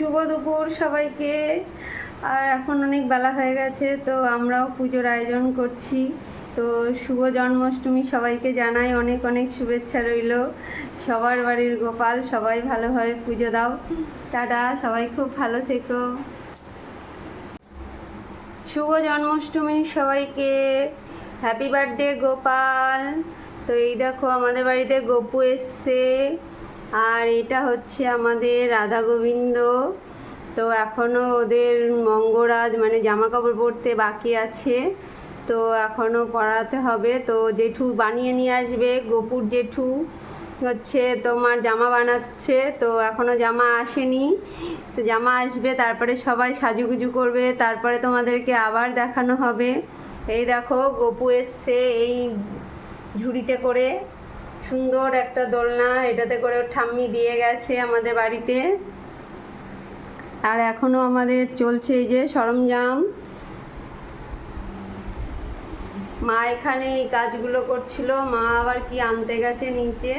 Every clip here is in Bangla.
শুভ দুপুর সবাইকে। আর এখন অনেক বেলা হয়ে গেছে, তো আমরাও পুজোর আয়োজন করছি। তো শুভ জন্মাষ্টমী সবাইকে জানাই, অনেক অনেক শুভেচ্ছা রইল। সবার বাড়ির গোপাল, সবাই ভালোভাবে পুজো দাও। টাটা, সবাই খুব ভালো থেকো। শুভ জন্মাষ্টমী সবাইকে। Happy birthday Gopal. তো এই দেখো, আমাদের বাড়িতে গপু এসছে। আর এটা হচ্ছে আমাদের রাধা গোবিন্দ। তো এখনও ওদের মঙ্গরাজ মানে জামা কাপড় পরতে বাকি আছে। তো এখনও পরাতে হবে। তো জেঠু বানিয়ে নিয়ে আসবে, গপুর জেঠু। হচ্ছে তোমার জামা বানাচ্ছে। তো এখনও জামা আসেনি। তো জামা আসবে, তারপরে সবাই সাজুগুজু করবে। তারপরে তোমাদেরকে আবার দেখানো হবে। এই দেখো, গপু এসছে এই ঝুড়িতে করে। সুন্দর একটা দোলনা, এটাতে করে ঠাম্মি দিয়ে গেছে আমাদের বাড়িতে। আর এখনও আমাদের চলছে এই যে সরঞ্জাম। মা এখানে এই কাজগুলো করছিল, মা আবার কি আনতে গেছে নিচে।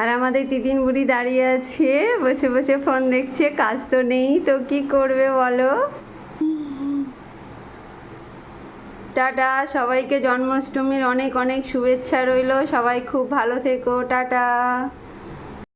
আর আমাদের তিতিন বুড়ি দাঁড়িয়ে আছে, বসে বসে ফোন দেখছে, কাজ তো নেই, তো কি করবে বলো? টাটা সবাইকে জন্মাষ্টমীর অনেক অনেক শুভেচ্ছা রইল সবাই খুব ভালো থেকো টাটা।